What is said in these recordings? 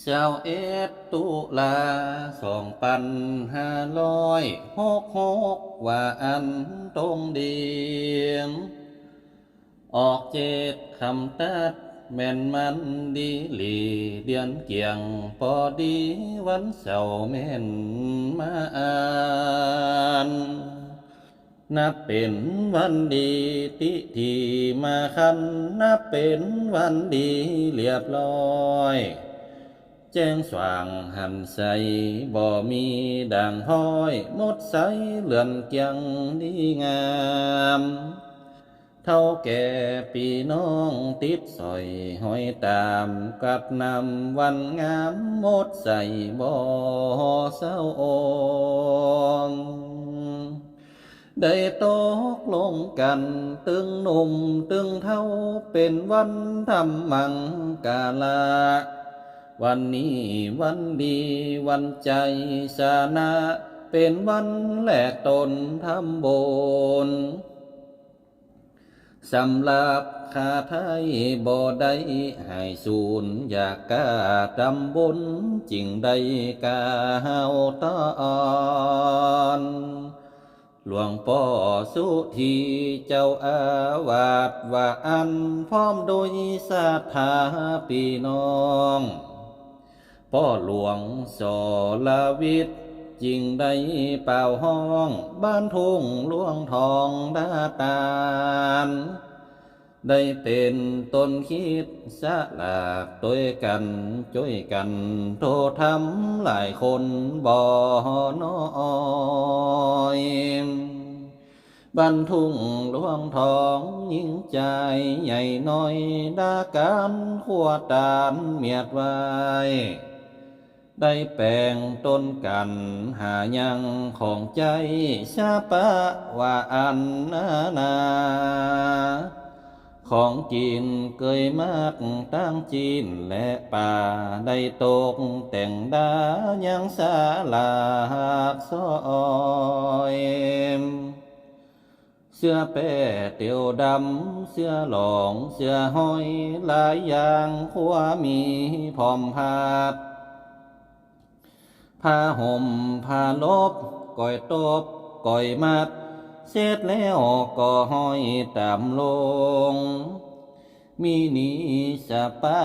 เช้าเอ็ดตุลาสองพันห้าร้อยหกหกว่าอันตรงเดียงออกเจ็ดคำตัดแม่นมันดีหลีเดือนเกียงพอดีวันเสาร์แม่นมาอ่านนับเป็นวันดีที่ที่มาคันนับเป็นวันดีเรียบร้อย แจ้งสว่างหันใสบ่มีด่างห้อยมดใสเลื่อนเกียงดีงามเท่าแก่ปีน้องติดสอยห้อยตามกัดนำวันงามมดใส่บ่อเศร้าโองได้ตกลงกันตึงหนุ่มตึงเท่าเป็นวันทำมังกาลา วันนี้วันดีวันใจสานะเป็นวันแหลกตนทำบุญสำหรับข้าไทยบ่ได้ให้สูญอยากกาตำบนจริงได้กาเฮาตอนหลวงพ่อสุธีเจ้าอาวาสว่าอันพร้อมโดยศรัทธาพี่น้อง พ่อหลวงสลาวิทย์จริงได้เป่าห้องบ้านทุ่งหลวงทองดาตานได้เป็นต้นคิดสะลากตัวกันช่วยกันโททำหลายคนบ่น้อยบ้านทุ่งหลวงทองยิ่งใจใหญ่น้อยดาการขวดตานเมียดไว้ ได้แปลงต้นกันหายังของใจชาปะว่าอันนานา ของจีนเกยมากตั้งจีนและป่าได้ตกแต่งดายังสาลากซอยเสื้อแป้เตียวดำ เสื้อหลอง เสื้อห้อย หลายอย่างขัวมีพร้อมพาด ผ้าห่มผ้าลบก่อยตบก่อยมัด เสร็จแล้วก็ห้อยตามลง มีนิสปะ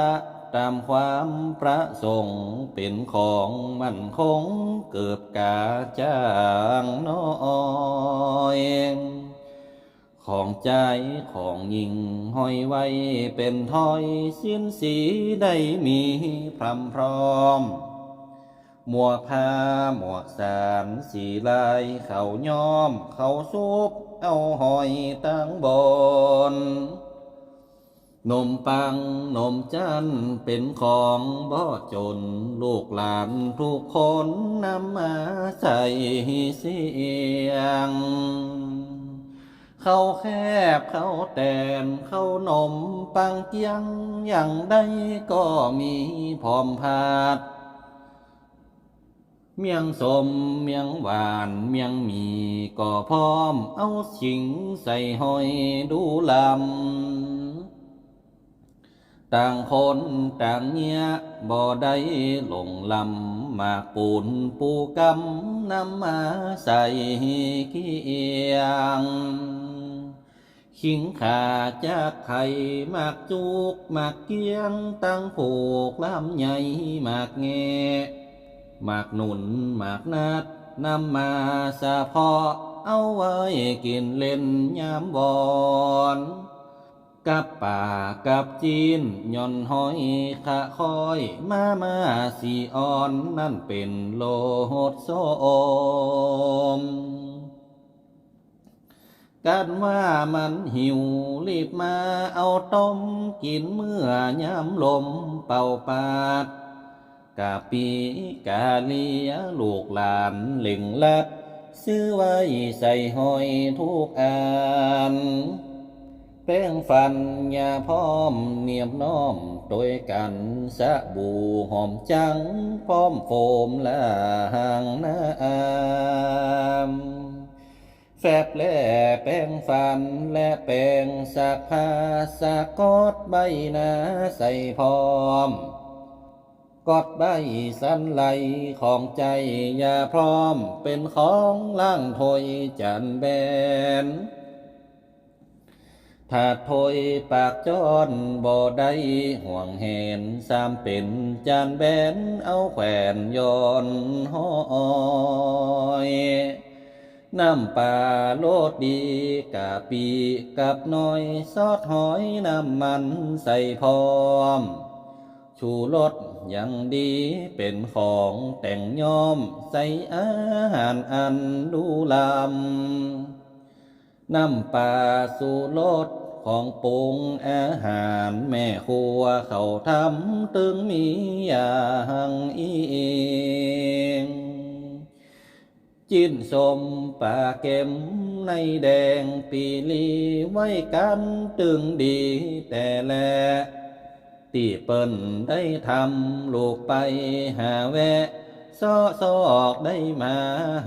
ตามความประสงค์เป็นของมั่นคงเกิดกาจางน้อยของใจของยิงห้อยไว้เป็นถ้อยสิ้นสีได้มีพรำพร้อม หมวกผ้าหมวกสารสีลายเขาย้อม เขาซุบเอาหอยตั้งบนนมปังนมจันเป็นของบ่จน ลูกหลานทุกคนนำมาใส่เสียง เข้าแคบเข้าแตนเข้านมปังเกียงอย่างใดก็มีพร้อมพาด เมียงสมเมียงหวานเมียงมีก็พร้อมเอาสิงใส่หอยดูลำต่างคนต่างเงียบ่ได้หลงลำมาปูนปูกำนำมาใส่เคียงขิงขาจากไข่มากจุกมากเกียงตั้งผูกลำใหญ่มากแง หมากหนุนหมากนัดนำมาสะพอเอาไว้กินเล่นยามบอนกับป่ากับจีนย่อนหอยขะคอยมามาสีอ่อนนั่นเป็นโลหดโซมกันว่ามันหิวรีบมาเอาต้มกินเมื่อยามลมเป่าปาด กาปีกาเลียลูกหลานเล่งลัดซื้อไว้ใส่หอยทุกอันแป้งฟันยาพร้อมเนียบน้อมโดยกันสะบูหอมจัง พร้อมโฟมละหางน้ำแฟบและแป้งฟันและแป้งสักผ้าสากอดใบหน้าใส่พร้อม กอดใบสันไหลของใจอย่าพร้อมเป็นของล่างถอยจันแบนถ้าถอยปากจอนบ่ได้ห่วงเห็นสามเป็นจานแบนเอาแขวนย้อนห้อยน้ำปลาโลดดีกะปีกับน้อยซอสหอยน้ำมันใส่พร้อม ชูรส ยังดีเป็นของแต่งย้อมใส่อาหารอันดูลำน้ำปลาสูรสของปรุงอาหารแม่ครัวเขาทำตึงมีอย่างอีเองจิ้นสมปลาเก็มในแดงปีลีไว้กันตึงดีแต่แล ตีเปิ้นได้ทำลูกไปหาแวะซอซอกได้มา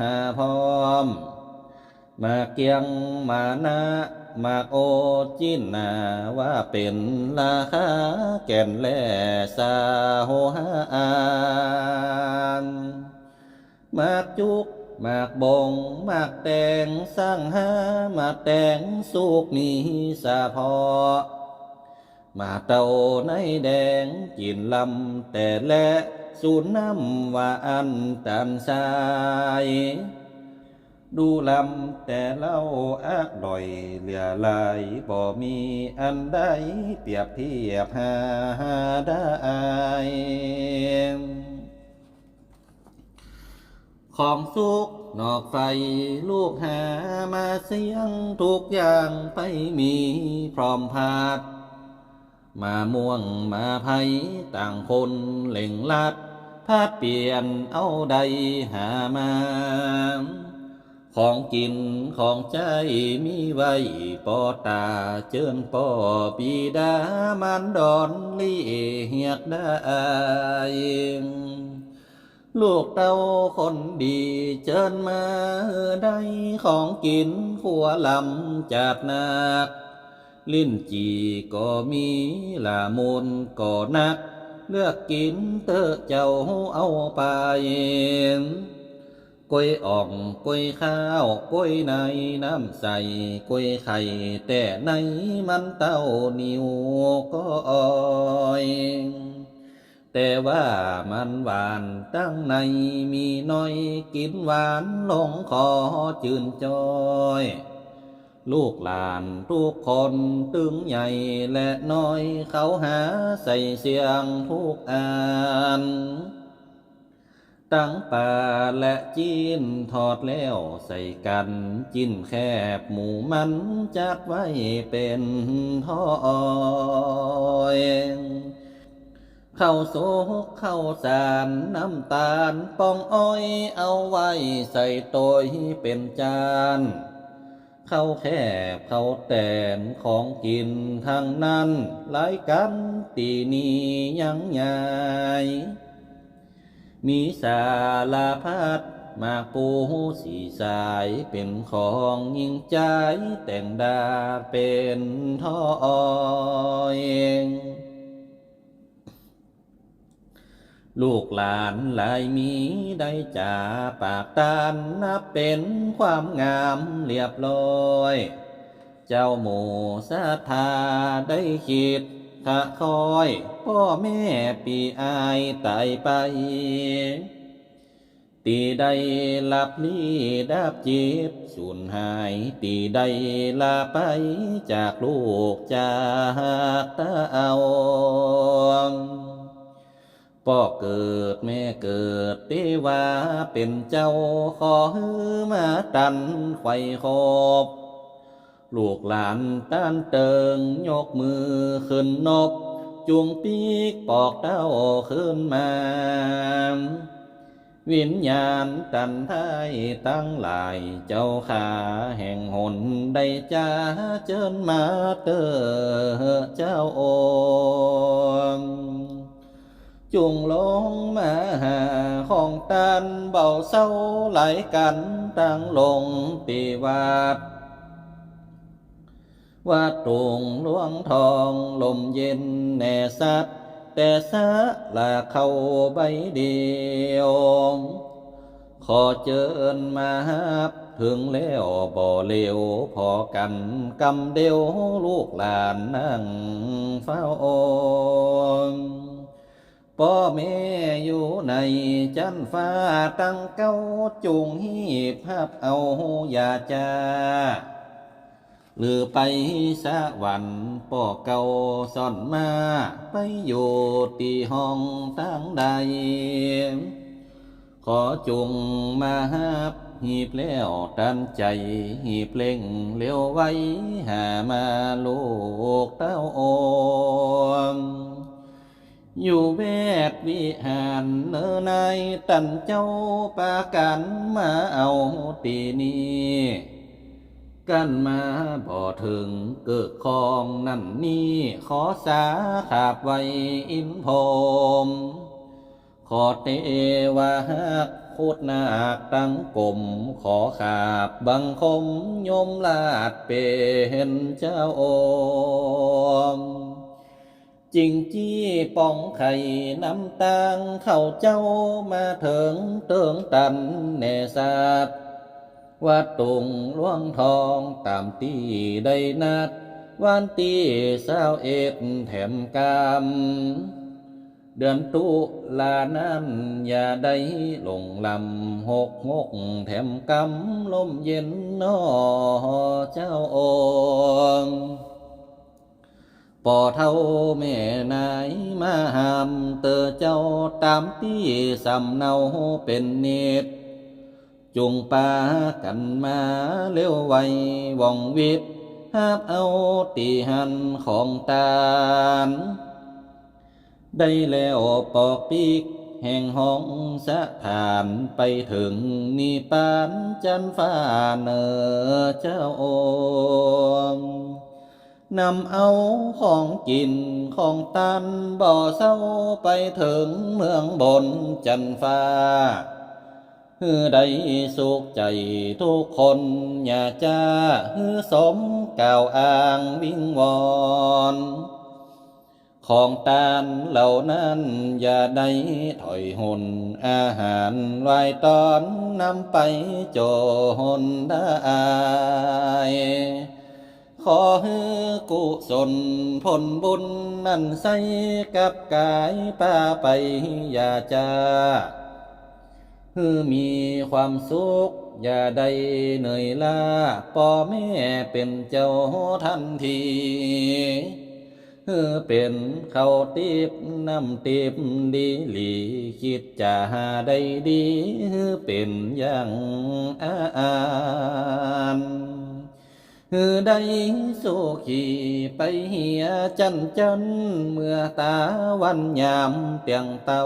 หาพร้อม มาเกียงมานามาโอจินนาว่าเป็นราคาแก่นแล่สาโหหานมากจุกมากบงมากแตงสร้างหามาแตงสุกมีสาพอ มาเต่าในแดงกินลำแต่และสูนน้ำว่าอันตันสาย ดูลำแต่เล่าอักดอยเหลือลายบ่มีอันใดเปรียบเทียบหาได้ของสุกนอกไฟลูกหามาเสียงทุกอย่างไปมีพร้อมพาด มาม่วงมาไผต่างคนเล่งลัดพาเปลี่ยนเอาใดหามา ของกินของใจมีไว้ปอตาเจิญปอปีดามันดอนลี่เหียกได้ลูกเต้าคนดีเจิญมาได้ของกินขัวลำจัดหนัก ลิ้นจีก็มีลามูลก็นัก เลือกกินเตอเจ้าเอาไปกล้วยอ่องกล้วยข้าวกล้วยในน้ำใสกล้วยไข่ แต่ในมันเต้านิวก็อ่อยแต่ว่ามันหวานตั้งในมีน้อยกินหวานลงคอจืนจอย ลูกหลานทุกคนตึงใหญ่และน้อยเขาหาใส่เสียงทุกอันตั้งปลาและจีนทอดแล้วใส่กันจิ้นแคบหมูมันจัดไว้เป็นท่อยข้าโซกข้าสารน้ำตาลปองอ้อยเอาไว้ใส่โตยเป็นจาน เขาแคบเขาแตนของกินทางนั้นหลายกันตีนี้ยังใหญ่มีสาลาพัดมาปูสีสายเป็นของยิ่งใจแต่งดาเป็นทอย ลูกหลานหลายมีได้จ่าปากตานนับเป็นความงามเรียบร้อย เจ้าหมูศรัทธาได้คิดขะคอย พ่อแม่ปีอายตายไป ตีใดหลับนี้ดับจิตสูญหาย ตีใดลาไปจากลูกจากตาเอา พ่อเกิดแม่เกิดเทวาเป็นเจ้าขอฮือมาตันไข่คบลูกหลานต้านเติงยกมือขึ้นนบจุงปีกปอกเต้าขึ้นมา วิญญาณตันไทยตั้งหลายเจ้าขาแห่งหนได้จ้าเจิญมาเตอเจ้าองค์ จุงลงมาหาของตันเบาเศร้าไหลกันตั้งลงปีวัดวัดตุงหลวงทองลมเย็นแน่สัตแต่สาลาเข้าใบเดียว ขอเจิญมาฮับถึงแล้วบ่เลวพอกันกำเดียวลูกหลานนั่งเฝ้า พ่อแม่อยู่ในจันฟ้าตั้งเก้าจุงหีบภาพเอาอย่าจาหรือไปสะวันป่อเก่าซ่อนมา ไปอยู่ที่ห้องตั้งใด ขอจงมาฮับหีบแล้วตันใจหีบเล่งเลี้ยวไว้ หามาลูกเต้าอม อยู่แวดวิหารเนอนายตันเจ้าปากันมาเอาตีนี้กันมาบ่ถึงเกิดคองนั่นนี่ขอสาขาบไว้อินพรมขอเตวาโคตรนาคตั้งกลมขอขาบบังคมยมลาดเป็นเจ้าอม จิงจี้ป้องไข่น้ำตางเข้าเจ้ามาถึงเติงตันแน่สาดวัดตุงหลวงทองตามที่ได้นัดวันที่เศร้าเอ็ดแถมกามเดือนตุลานั้นอย่าได้ลงลำหกงกแถมกำลมเย็นนอเจ้าองค์ ปอเท่าแม่นายมาหามเตอเจ้าตามที่สำเนาเป็นเนตรจุงปากันมาเร็วไวว่องวิบหาบเอาตีหันของตาลได้แล้วปอกปีกแห่งห้องสะถานไปถึงนิปานจันฟ้าเนอเจ้าอม นำเอาของกินของตันบ่อเศร้าไปถึงเมืองบนจันฟ้าฮือได้สุขใจทุกคนอย่าจ้าฮือสมกล่าวอ้างวิงวอนของตานเหล่านั้นอย่าได้ถอยหุนอาหารไว้ตอนนำไปโจหนได้ ขอฮือกุศลผลบุญนั่นใส่กับกายป้าไปอย่าจ้าคือมีความสุข อย่าได้เหนื่อยล้าพ่อแม่เป็นเจ้าทันทีคือเป็นเขาติบน้ำติบดีหลีคิดจะหาได้ดีคือเป็นอย่างอาาน คือได้สุขีไปเหียจันจันเมื่อตาวันยามเตียงเตา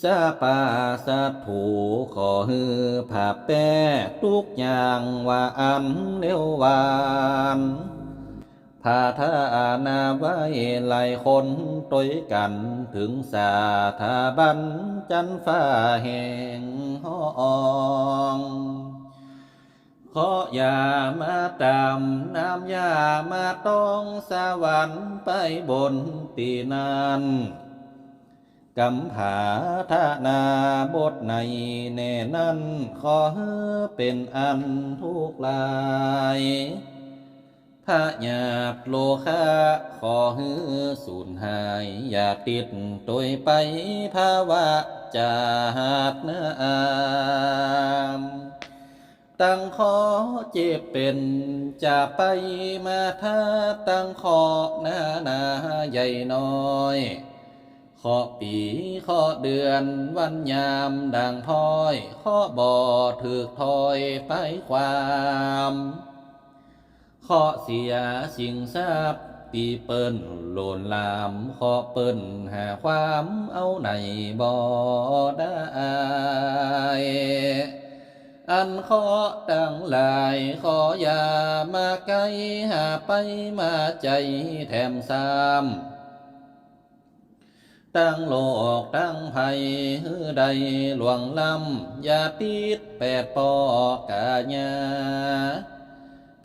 สาปาสัตถูขอฮือผาแป้ทุกอย่างว่าอันเร็ววานพาทานาไว้หลายคนต้ยกันถึงสาธาบันจันฟ้าแห่งห้อง ขออย่ามาตามน้ำยามาต้องสวรรค์ไปบนตีนันกำผาทานาบทในแน่นั้น ขอเป็นอันทุกลายพระหยาบโลคะขอให้สูญหาย อย่าติดตัวไปภาวะจาดนาอาม ตั้งขอเจ็บเป็นจะไปมาท่าตั้งขอหน้านาใหญ่น้อยขอปีขอเดือนวันยามดังพ้อยขอบ่อถือถอยไปความขอเสียสิ่งทราบปีเปิ้นโลนลามขอเปิ้นหาความเอาในบ่ได้ อันขอตั้งหลายขออย่ามาไกลหาไปมาใจแถมซ้ำตั้งโลกตั้งภัยฮือใดหลวงลำอย่าติดแปดปอกาญา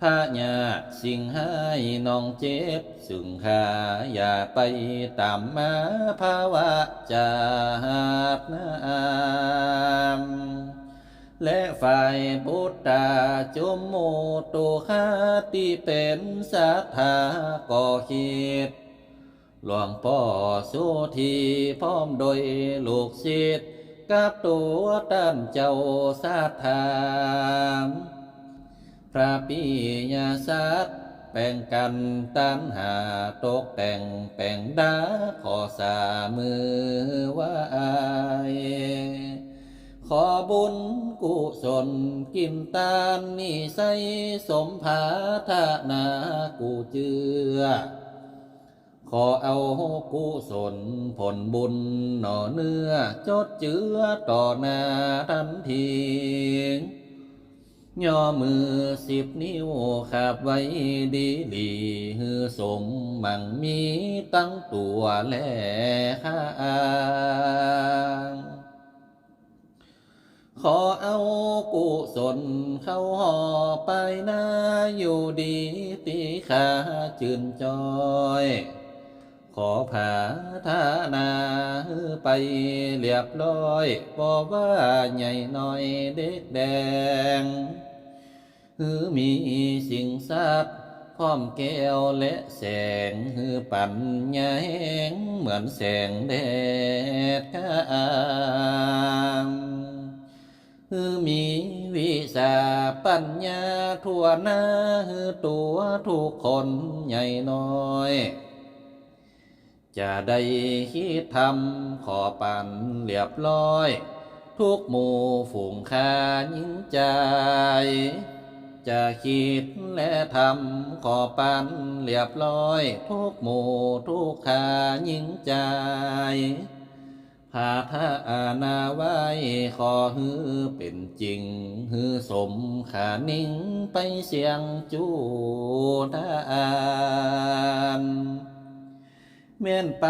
พาญาสิ่งให้น้องเจ็บสึงขาอย่าไปตามมาภาวะจาดนาม และฝ่ายบุตตาจมโมตุคาติเป็นสัทธาก่อคิดหลวงพ่อสุธีพร้อมโดยลูกศิษย์กับตัวตานเจ้าสาธามพระปิยาสัตว์แป่งกันตันหาตกแต่งแป่งดาขอสามือว่าอาย ขอบุญกุศลกินตานนิใสยสมภาธนากูเจือ ขอเอากุศลผลบุญหน่อเนื้อจดเจือต่อหน้าทันทีย่อมือสิบนิ้วขับไว้ดีดีฮือสมมั่งมีตั้งตัวแลข้าง ขอเอากุศลเข้าห่อไปน้าอยู่ดีตีขาจืนจอย ขอผาธานาไปเรียบร้อยบอกว่าใหญ่น้อยเด็กแดงฮือมีสิ่งสัตว์พร้อมแก้วและแสงฮือปัญญาแหงเหมือนแสงแดดข้าง ฮือมีวิสาปัญญาทั่วหน้าฮือตัวทุกคนใหญ่น้อย จะได้คิดทำขอปันเรียบร้อย ทุกหมู่ฝูงคายิ่งใจ จะคิดและทำขอปันเรียบร้อย ทุกหมู่ทุกคายิ่งใจ พาทาอานาไว้ขอฮือเป็นจริงฮือสมขานิ่งไปเสียงจูทานเม่นไป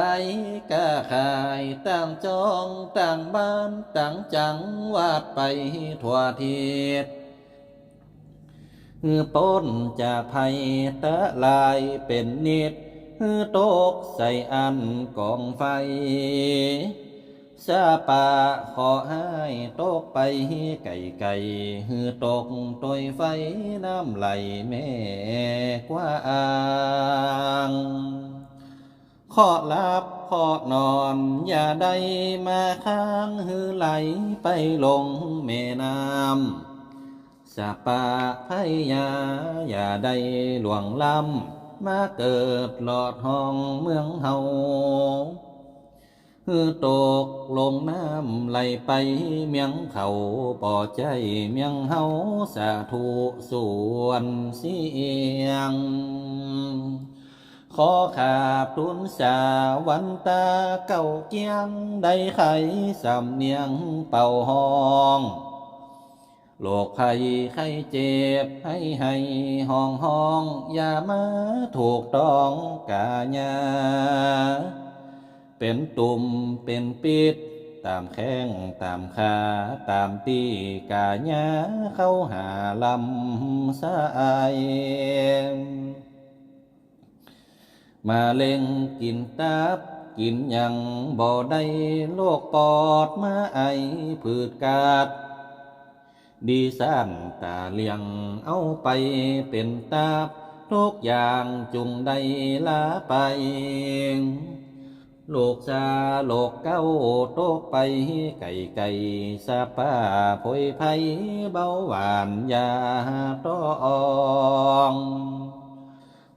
กะขายต่างจองต่างบ้านต่างจังวาดไปทั่วทิศฮือป้นจากภัยตะลายเป็นนิดฮือตกใส่อันกองไฟ สาปาขอให้ตกไปไก่ไก่ฮือตกตอยไฟน้ำไหลแม่กว่าอ่างขอหลับขอนอน อย่าได้มาค้างหือไหลไปลงแม่น้ำสาปาพยา อย่าได้หลวงล้ำมาเกิดหลอดห้องเมืองเฮา ฮือตกลงน้ำไหลไปเมียงเขาปอใจเมียงเฮาสาธุส่วนเสียง ขอขาบทุนสาวันตาเก่าเกียงได้ไขสำเนียงเป่าห้องโลกภัยไข้เจ็บให้ให้ห้องห้อง อย่ามาถูกต้องกาญา เป็นตุ่มเป็นปิด ตามแข้งตามขาตามตีกาญาเข้าหาลำสายมาเล่งกินตับกินยังบ่ได้โลกปอดมาไอผืดกาด ดีสั้นตาเลียงเอาไปเป็นตับทุกอย่างจุงได้ลาไป ลกซาโลกเก้าโตกไปไก่ไก่สาป้าพยไผเบาหวานยาต้อง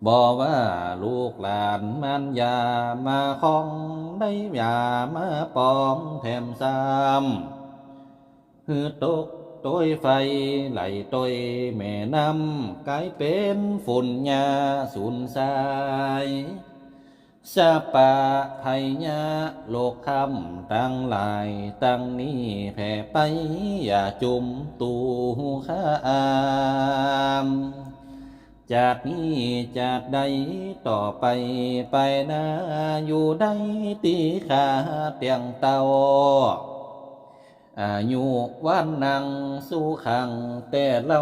บอกว่าลูกหลานมันยามาคองได้ยามาปองแถมซ้ำฮือตกต้ยไฟไหลต้ยแม่น้ำกลายเป็นฝุ่นยาสูญสาย สาปะไพยะโลกคำตั้งหลายตั้งนี้แผ่ไปอย่าจุมตูข้ามจากนี้จากใดต่อไปไปนาอยู่ได้ตีขาเตียงเตาอายุวันนังสู้ขังแต่เรา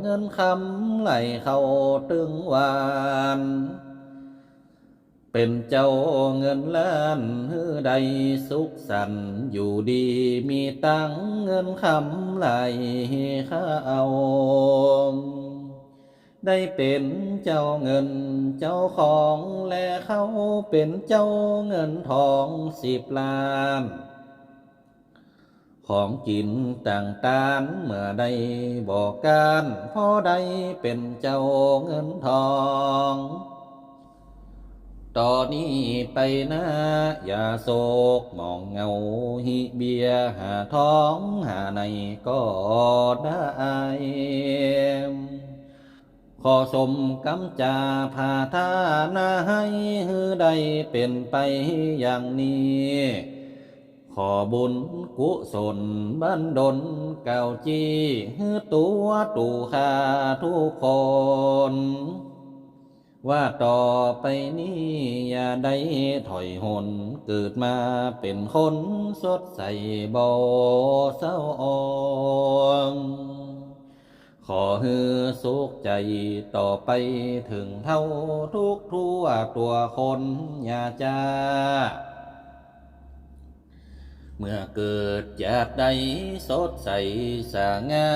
เงินคำไหลเข้าตึงวาน เป็นเจ้าเงินล้านฮือใดสุขสันต์อยู่ดีมีตังเงินคำไหลข้าเอาได้เป็นเจ้าเงินเจ้าของและเขาเป็นเจ้าเงินทองสิบล้านของกินต่างๆเมื่อใดบอกการพอใดเป็นเจ้าเงินทอง ต่อนนี้ไปนะอย่าโศกมองเงาหิเบียหาท้องหาในก็ได้ขอสมกำจาพาทานาให้ฮือใดเป็นไปอย่างนี้ขอบุญกุศลบันดลเก่าจีฮือตัวตูคาทุกคน ว่าต่อไปนี้อย่าได้ถอยหนเกิดมาเป็นคนสดใสบ่เศร้าอ่อนขอฮือสุขใจต่อไปถึงเท่าทุกทั่วตัวคนอย่าจ้าเมื่อเกิดจากใดสดใสสางา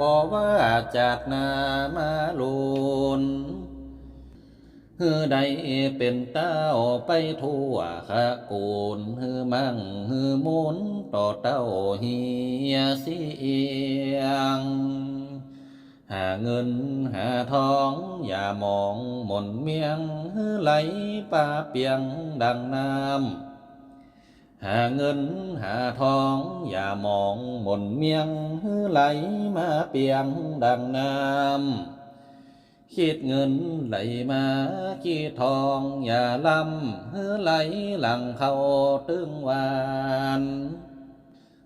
บอกว่าจากนามาลุน ฮือใดเป็นเต้าไปทั่วขะกูลฮือมั่งฮือมุนต่อเต้าเฮียเสียง หาเงินหาทองอย่ามองหม่นเมียงฮือไหลป่าเปียงดังน้ำหาเงินหาทองอย่ามองหม่นเมียงฮือไหลมาเปียงดังน้ำ คิดเงินไหลมาคิดทองอย่าลำฮือไหลหลังเข้าตึงวาน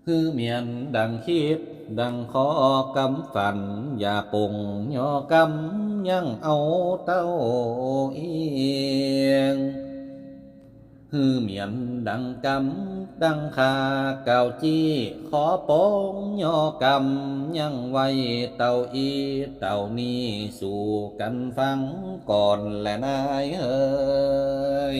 คือเมียนดังคิดดังขอกำฝัน อย่าปงย่อกำยังเอาเต้าเอียงฮือเมียนดังกำ ดังคาเก่าจี้ขอโปงย่อกำยังไว้เต่าอีเต่านี้สู่กันฟังก่อนแหละนายเอ้ย